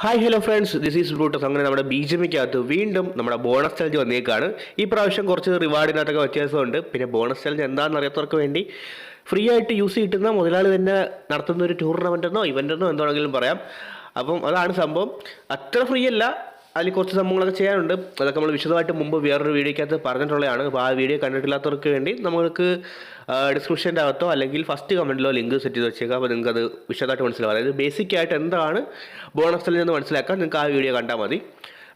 Hi hello friends this is Brutus അങ്ങനെ നമ്മുടെ B J പിക്കകത്ത് വീണ്ടും നമ്മുടെ ബോണസ് ചലഞ്ച് വന്നേക്കാണ്. ഈ പ്രാവശ്യം കുറച്ച് റിവാർഡിനകത്തൊക്കെ വ്യത്യാസമുണ്ട്. പിന്നെ ബോണസ് ചലഞ്ച് എന്താണെന്ന് അറിയാത്തവർക്ക് വേണ്ടി ഫ്രീ ആയിട്ട് യൂസ് കിട്ടുന്ന മുതലാളി തന്നെ നടത്തുന്ന ഒരു ടൂർണമെന്റ് എന്നോ ഇവന്റ് എന്നോ എന്താണെങ്കിലും പറയാം. അപ്പം അതാണ് സംഭവം. അത്ര ഫ്രീ അല്ല. അതിൽ കുറച്ച് സംഭവങ്ങളൊക്കെ ചെയ്യാനുണ്ട്. അതൊക്കെ നമ്മൾ വിശദമായിട്ട് മുമ്പ് വേറൊരു വീഡിയോയ്ക്കകത്ത് പറഞ്ഞിട്ടുള്ളതാണ്. അപ്പോൾ ആ വീഡിയോ കണ്ടിട്ടില്ലാത്തവർക്ക് വേണ്ടി നമുക്ക് ഡിസ്ക്രിപ്ഷന്റെ അകത്തോ അല്ലെങ്കിൽ ഫസ്റ്റ് കമന്റിലോ ലിങ്ക് സെറ്റ് ചെയ്ത് വെച്ചേക്കാം. അപ്പോൾ നിങ്ങൾക്ക് അത് വിശദമായിട്ട് മനസ്സിലാവും. അതായത് ബേസിക് ആയിട്ട് എന്താണ് ബോണസിൽ നിന്ന് മനസ്സിലാക്കാൻ നിങ്ങൾക്ക് ആ വീഡിയോ കണ്ടാൽ മതി.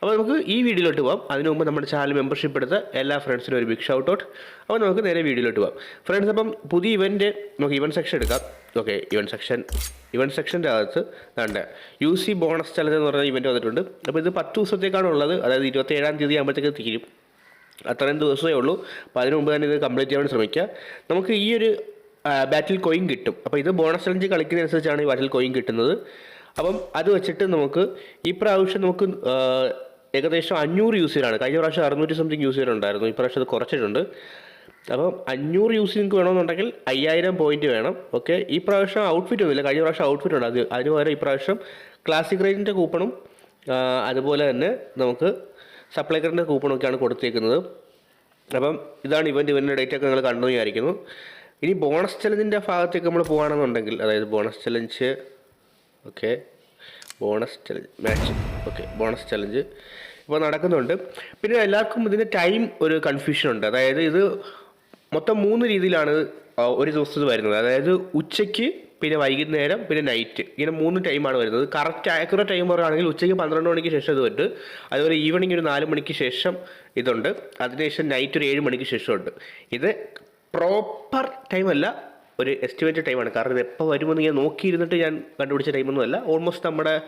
അപ്പോൾ നമുക്ക് ഈ വീഡിയോയിലോട്ട് പോകാം അതിന് മുമ്പ് നമ്മുടെ ചാനൽ മെമ്പർഷിപ്പ് എടുത്ത എല്ലാ ഫ്രണ്ട്സിനും ഒരു ബിഗ് ഷൗട്ട് ഔട്ട് അപ്പോൾ നമുക്ക് നേരെ വീഡിയോയിലോട്ട് പോകാം ഫ്രണ്ട്സ് അപ്പം പുതിയ ഇവന്റ് നമുക്ക് ഇവന്റ് സെക്ഷൻ എടുക്കാം. ഓക്കെ ഇവന്റ് സെക്ഷൻ ഇവന്റ് സെക്ഷന്റെ അകത്ത് വേണ്ട യു സി ബോണസ് ചലഞ്ച് എന്ന് പറഞ്ഞ ഇവന്റ് വന്നിട്ടുണ്ട്. അപ്പോൾ ഇത് പത്ത് ദിവസത്തേക്കാണ് ഉള്ളത്. അതായത് ഇരുപത്തി ഏഴാം തീയതി ആകുമ്പോഴത്തേക്ക് തീരും. അത്രയും ദിവസമേ ഉള്ളൂ. അപ്പോൾ അതിനു മുമ്പ് തന്നെ ഇത് കംപ്ലീറ്റ് ചെയ്യാൻ ശ്രമിക്കുക. നമുക്ക് ഈ ഒരു ബാറ്റിൽ കോയിൻ കിട്ടും. അപ്പോൾ ഇത് ബോണസ് ചലഞ്ച് കളിക്കുന്നതനുസരിച്ചാണ് ഈ ബാറ്റിൽ കോയിൻ കിട്ടുന്നത്. അപ്പം അത് വെച്ചിട്ട് നമുക്ക് ഈ പ്രാവശ്യം നമുക്ക് ഏകദേശം അഞ്ഞൂറ് യൂസിയറാണ് കഴിഞ്ഞ പ്രാവശ്യം അറുന്നൂറ്റി സംതിങ് യൂസർ ഉണ്ടായിരുന്നു ഈ പ്രാവശ്യം അത് കുറച്ചിട്ടുണ്ട്. അപ്പം അഞ്ഞൂറ് യൂസ് നിങ്ങൾക്ക് വേണമെന്നുണ്ടെങ്കിൽ അയ്യായിരം പോയിന്റ് വേണം. ഓക്കെ ഈ പ്രാവശ്യം ഔട്ട്ഫിറ്റ് ഒന്നുമില്ല. കഴിഞ്ഞ പ്രാവശ്യം ഔട്ട്ഫിറ്റ് ഉണ്ട്. അത് അതിന് പകരം ഈ പ്രാവശ്യം ക്ലാസിക് റേഞ്ചിന്റെ കൂപ്പണും അതുപോലെ തന്നെ നമുക്ക് സപ്ലൈക്കറിന്റെ കൂപ്പണൊക്കെയാണ് കൊടുത്തേക്കുന്നത്. അപ്പം ഇതാണ് ഇവന്റ് ഇവന്റെ ഡേറ്റ് ഒക്കെ നിങ്ങൾ കണ്ടു വിചാരിക്കുന്നു. ഇനി ബോണസ് ചലഞ്ചിന്റെ ഭാഗത്തേക്ക് നമ്മൾ പോകുകയാണെന്നുണ്ടെങ്കിൽ അതായത് bonus challenge okay bonus challenge match okay bonus challenge ഇപ്പോൾ നടക്കുന്നുണ്ട്. പിന്നെ എല്ലാവർക്കും ഇതിന്റെ ടൈം ഒരു കൺഫ്യൂഷൻ ഉണ്ട്. അതായത് ഇത് മൊത്തം മൂന്ന് രീതിയിലാണ് ഒരു ദിവസത്തിൽ വരുന്നത്. അതായത് ഉച്ചയ്ക്ക് പിന്നെ വൈകുന്നേരം പിന്നെ നൈറ്റ് ഇങ്ങനെ മൂന്ന് ടൈമാണ് വരുന്നത്. കറക്റ്റ് ആക്യുറേറ്റ് ടൈം പറയുകയാണെങ്കിൽ ഉച്ചയ്ക്ക് പന്ത്രണ്ട് മണിക്ക് ശേഷം ഇത് വരുന്നുണ്ട്. അതുപോലെ ഈവനിങ് ഒരു നാല് മണിക്ക് ശേഷം ഇതുണ്ട്. അതിനുശേഷം നൈറ്റ് ഒരു ഏഴ് മണിക്ക് ശേഷമുണ്ട് ഇത് പ്രോപ്പർ ടൈമല്ല ഒരു എസ്റ്റിമേറ്റഡ് ടൈമാണ് കാരണം ഇത് എപ്പോൾ വരുമെന്ന് ഞാൻ നോക്കിയിരുന്നിട്ട് ഞാൻ കണ്ടുപിടിച്ച ടൈമൊന്നും അല്ല. ഓൾമോസ്റ്റ് നമ്മുടെ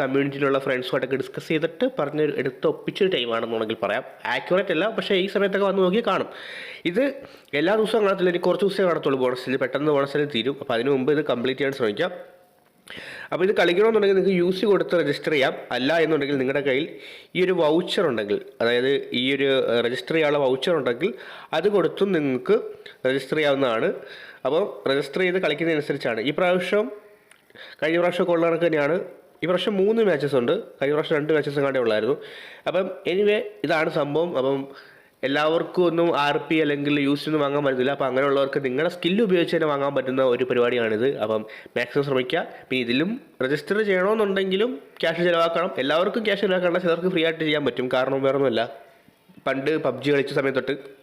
കമ്മ്യൂണിറ്റിയിലുള്ള ഫ്രണ്ട്സുമായിട്ടൊക്കെ ഡിസ്കസ് ചെയ്തിട്ട് പറഞ്ഞ് എടുത്ത് ഒപ്പിച്ചൊരു ടൈമാണെന്നുണ്ടെങ്കിൽ പറയാം. ആക്യുറേറ്റ് അല്ല. പക്ഷേ ഈ സമയത്തൊക്കെ വന്ന് നോക്കി കാണും. ഇത് എല്ലാ ദിവസവും കാണത്തില്ല. എനിക്ക് കുറച്ച് ദിവസമേ കാണത്തുള്ളൂ. ബോണസിൽ പെട്ടെന്ന് ബോണസിൽ തീരും. അപ്പോൾ അതിന് മുമ്പ് ഇത് കംപ്ലീറ്റ് ചെയ്യാൻ ശ്രമിക്കാം. അപ്പോൾ ഇത് കളിക്കണമെന്നുണ്ടെങ്കിൽ നിങ്ങൾക്ക് യൂസ് കൊടുത്ത് രജിസ്റ്റർ ചെയ്യാം. അല്ല എന്നുണ്ടെങ്കിൽ നിങ്ങളുടെ കയ്യിൽ ഈ ഒരു വൗച്ചർ ഉണ്ടെങ്കിൽ അതായത് ഈ ഒരു രജിസ്റ്റർ ചെയ്യാനുള്ള വൗച്ചർ ഉണ്ടെങ്കിൽ അത് കൊടുത്തും നിങ്ങൾക്ക് രജിസ്റ്റർ ചെയ്യാവുന്നതാണ്. അപ്പോൾ രജിസ്റ്റർ ചെയ്ത് കളിക്കുന്നതനുസരിച്ചാണ് ഈ പ്രാവശ്യം കഴിഞ്ഞ പ്രാവശ്യം ഉള്ള കണക്ക് തന്നെയാണ്. ഈ പ്രാവശ്യം മൂന്ന് മാച്ചസ് ഉണ്ട്. കഴിഞ്ഞ പ്രാവശ്യം രണ്ട് മാച്ചസ് കണ്ടേ ഉള്ളായിരുന്നു. അപ്പം എനിവേ ഇതാണ് സംഭവം. അപ്പം എല്ലാവർക്കും ഒന്നും ആർ പി അല്ലെങ്കിൽ യൂസ് ഒന്നും വാങ്ങാൻ പറ്റത്തില്ല. അപ്പോൾ അങ്ങനെയുള്ളവർക്ക് നിങ്ങളുടെ സ്കില്ല് ഉപയോഗിച്ച് തന്നെ വാങ്ങാൻ പറ്റുന്ന ഒരു പരിപാടിയാണിത്. അപ്പം മാക്സിമം ശ്രമിക്കുക. പിന്നെ ഇതിലും രജിസ്റ്റർ ചെയ്യണമെന്നുണ്ടെങ്കിലും ക്യാഷ് ചിലവാക്കണം. എല്ലാവർക്കും ക്യാഷ് ചിലവാക്കണം ചിലർക്ക് ഫ്രീ ആയിട്ട് ചെയ്യാൻ പറ്റും. കാരണം വേറൊന്നുമല്ല. പണ്ട് പബ്ജി കളിച്ച സമയത്ത് തൊട്ട്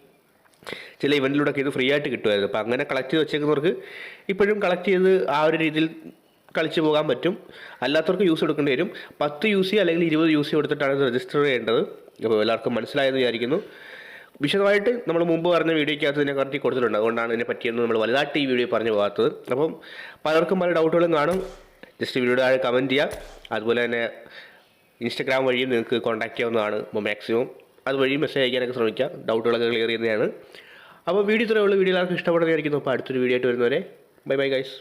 ചില ഇവന്റിലൂടെയൊക്കെ ഇത് ഫ്രീ ആയിട്ട് കിട്ടുമായിരുന്നു. അപ്പോൾ അങ്ങനെ കളക്ട് ചെയ്ത് വെച്ചേക്കുന്നവർക്ക് ഇപ്പോഴും കളക്ട് ചെയ്ത് ആ ഒരു രീതിയിൽ കളിച്ച് പോകാൻ പറ്റും. അല്ലാത്തവർക്ക് യൂസ് എടുക്കേണ്ടി വരും. പത്ത് യു സി അല്ലെങ്കിൽ ഇരുപത് യു സി കൊടുത്തിട്ടാണ് രജിസ്റ്റർ ചെയ്യേണ്ടത്. അപ്പോൾ എല്ലാവർക്കും മനസ്സിലായെന്ന് വിചാരിക്കുന്നു. വിശദമായിട്ട് നമ്മൾ മുമ്പ് പറഞ്ഞ വീഡിയോയ്ക്കകത്ത് ഇതിനെ കറക്റ്റ് കൊടുത്തിട്ടുണ്ട്. അതുകൊണ്ടാണ് ഇതിനെ പറ്റിയെന്ന് നമ്മൾ വലുതായിട്ട് ഈ വീഡിയോ പറഞ്ഞു പോകാത്തത്. അപ്പം പലർക്കും പല ഡൗട്ടുകളും കാണും. ജസ്റ്റ് വീഡിയോ താഴെ കമന്റ് ചെയ്യുക. അതുപോലെ തന്നെ ഇൻസ്റ്റഗ്രാം വഴിയും നിങ്ങൾക്ക് കോൺടാക്റ്റ് ചെയ്യാവുന്നതാണ്. മാക്സിമം അതുവഴി മെസ്സേജ് അയക്കാനൊക്കെ ശ്രമിക്കുക ഡൗട്ടുകളൊക്കെ ക്ലിയർ ചെയ്യുന്നതാണ്. അപ്പോൾ വീഡിയോ ഇത്രയേ ഉള്ളൂ. വീഡിയോ എല്ലാവർക്കും ഇഷ്ടപ്പെടുന്നതായിരിക്കുന്നു. അപ്പോൾ അടുത്തൊരു വീഡിയോ ആയിട്ട് വരുന്നവരെ. Bye bye guys